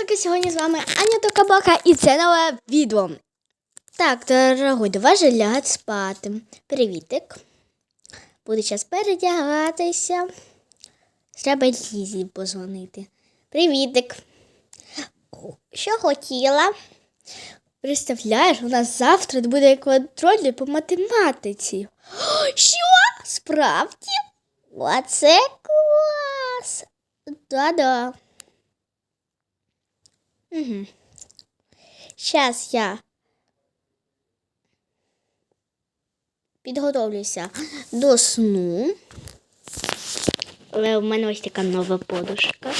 таки сьогодні з вами Аня Токабака і це нове відео. Так, дорогой, давай же лягати спати. Привітик. Буду зараз передягатися. Треба Лізі позвонити. Привітик. Що хотіла? Представляєш, у нас завтра буде контроль по математиці. Що? Справді? Оце клас! Да-да. Угу. Сейчас я підготовлюся до сну. Але в мене ось така нова подушка.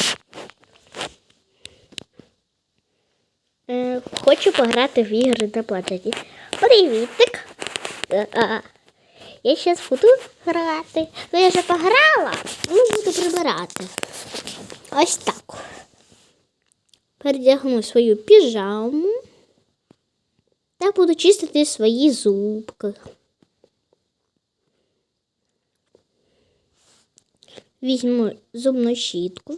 Е, хочу пограти в ігри на планшеті. Привітик! Я зараз буду грати. Ну я вже пограла, ну буду прибирати. Ось так. Передягну свою піжаму та буду чистити свої зубки. Візьму зубну щітку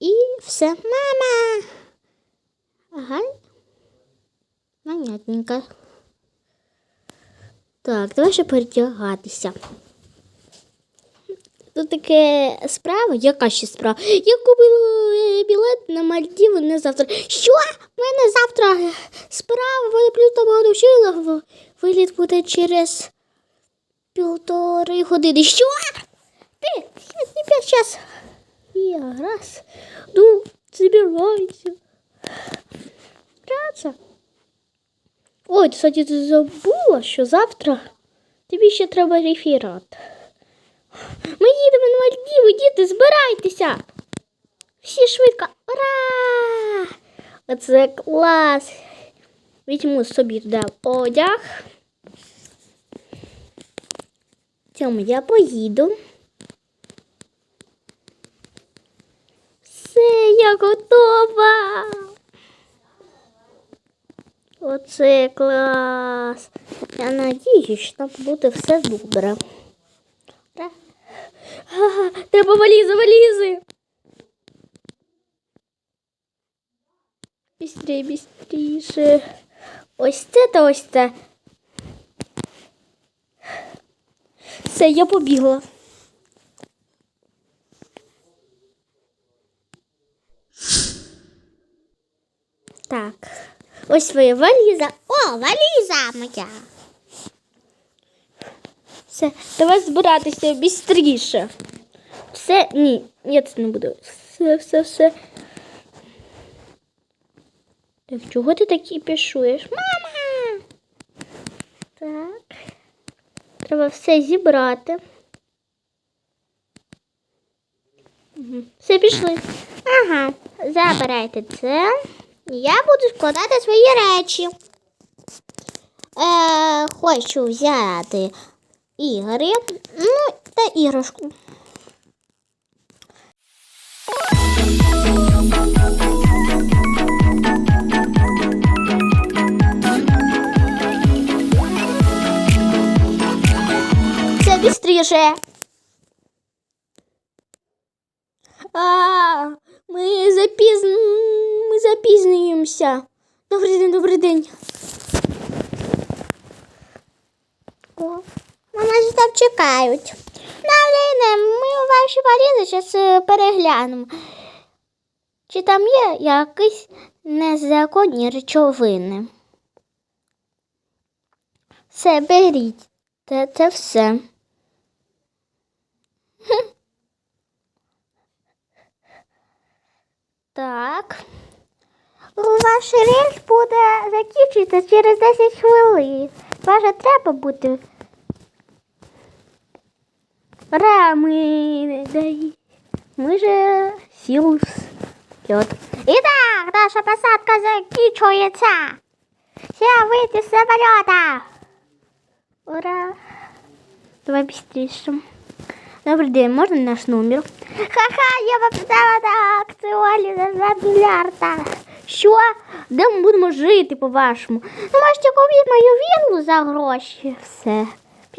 і все. Мама! Ага. Понятненько. Так, давай ще передягатися. Тут таке справа, яка ще справа? Я купила е, білет на Мальдіви на завтра. Що? У мене завтра справа, вони плюс годовщина. Виліт буде через півтори години. Що? Ти, я тебе зараз. Я раз. Ну, забирайся. Раться. Ой, кстати, ти забула, що завтра тобі ще треба реферат. Ми їдемо на Мальдіви, діти, збирайтеся. Всі швидко. Ура! Оце клас. Візьму собі туди одяг. Цьому я поїду. Все, я готова. Оце клас. Я надіюсь, що там буде все добре. Ага, Треба валізи, валізи. Бістрій, бістріше. Ось це та ось це. Все, я побігла. Так. Ось своя валіза. О, валіза моя. Все, давай збиратися бістріше. Все, ні, я це не буду. Все, все, все. Так, чого ти так і пішуєш? Мама! Так. Треба все зібрати. Все, пішли. Ага, забирайте це. Я буду складати свої речі. Е, хочу взяти ігри, ну та іграшку. Це бістріше. А, ми запізн... ми запізнюємося. Добрий день, добрий день. О, мене ж там чекають. Навліне, ми ваші валізи зараз переглянемо. Чи там є якісь незаконні речовини? Все, беріть. Це, це все. Так. Ваш рейс буде закінчитися через 10 хвилин. Ваше треба бути. Ра, ми, дай. ми же льот. І наша посадка закінчується. Все, вийти з самоліта. Ура. Давай быстрее. Добрий день, можна наш номер? Ха-ха, я взяла на акціоні за 2 мільярда. Що? Де ми будемо жити, по-вашому? Ну, можете купити мою віллу за гроші. Все.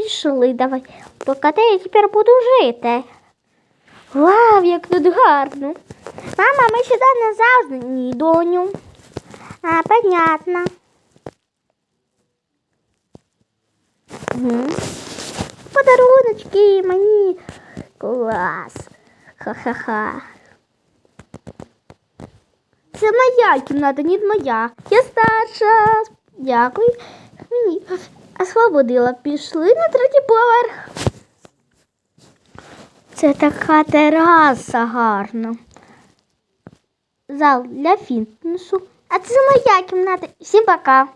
Пішли, давай. Поки я тепер буду жити. Вау, як тут гарно. Мама, ми сюди не завжди. Ні, доню. А, понятно. Угу. Подаруночки мені. Клас. Ха-ха-ха. Це моя кімната, не моя. Я старша. Дякую. Освободила. Пішли на третій поверх. Це така тераса гарна. Зал для фітнесу. А це моя кімната. Всім пока.